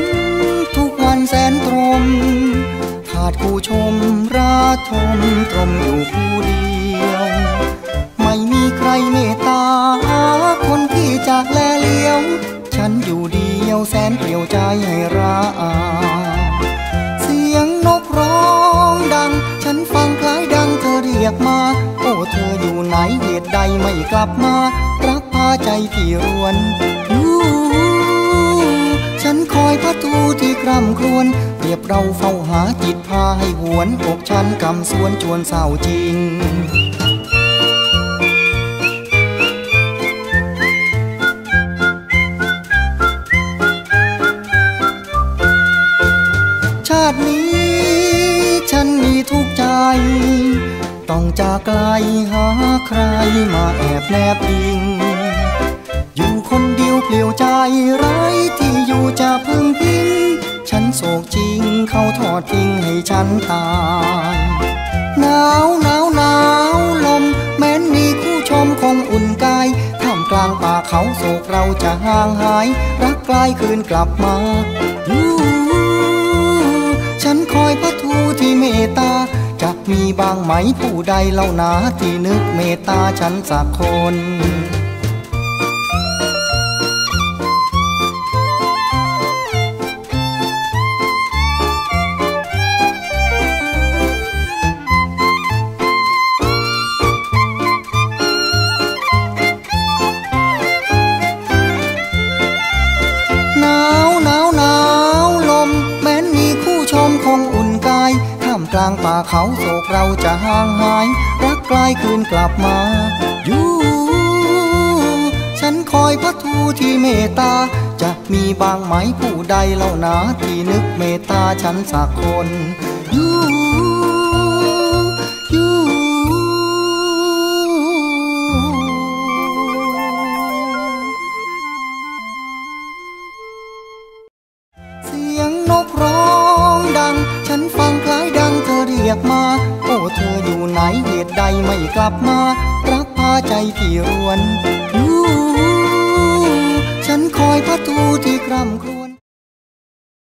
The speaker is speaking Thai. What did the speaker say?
น ทุกวันแสนตรม ขาดกูชมราทมตรมอยู่ผู้เดียว ไม่มีใครเมตตา คนที่จากแลเลี้ยว ฉันอยู่เดียวแสนเปลี่ยวใจให้ราเสียงนกร้องดัง ฉันฟังคล้ายดังเธอเรียกมา โอ้เธออยู่ไหนเหตุใดไม่กลับมา รักพาใจที่รวน ฉันคอยพัทูที่กร่ำครวญเปรียบเราเฝ้าหาจิตพาให้หวนอกฉันกำสวนชวนเศร้าจริงชาตินี้ฉันมีทุกข์ใจ ต้องจากไกลหาใครมาแอบแนบอิง อยู่คนเดียวเปลี่ยวใจร้ที่อยู่จะ พึ่งพิง ฉันโศกจริงเขาทอดทิ้งให้ฉันตายหนาวหนาวหนาวลม แม้นมีคู่ชมคงอุ่นกายท่ามกลางป่าเขาโศกเราจะห่างหาย รักกลายคืนกลับมาอยู่ฉันคอยพระทูที่เมตตาจะมีบางไหมผู้ใดเล่านาที่นึกเมตตาฉันสักคน ลางป่าเขาโศกเราจะห่างหาย รักกลายคืนกลับมาอยู่ฉันคอยพระทูที่เมตตา จะมีบางไหมผู้ใดเล่านาที่นึกเมตตาฉันสักคนอยู่ รียกมา โอ้เธออยู่ไหนเหตุใดไม่กลับมา รักพาใจพี่รวน รู้ ฉันคอยพระทูที่กร่ำครวญ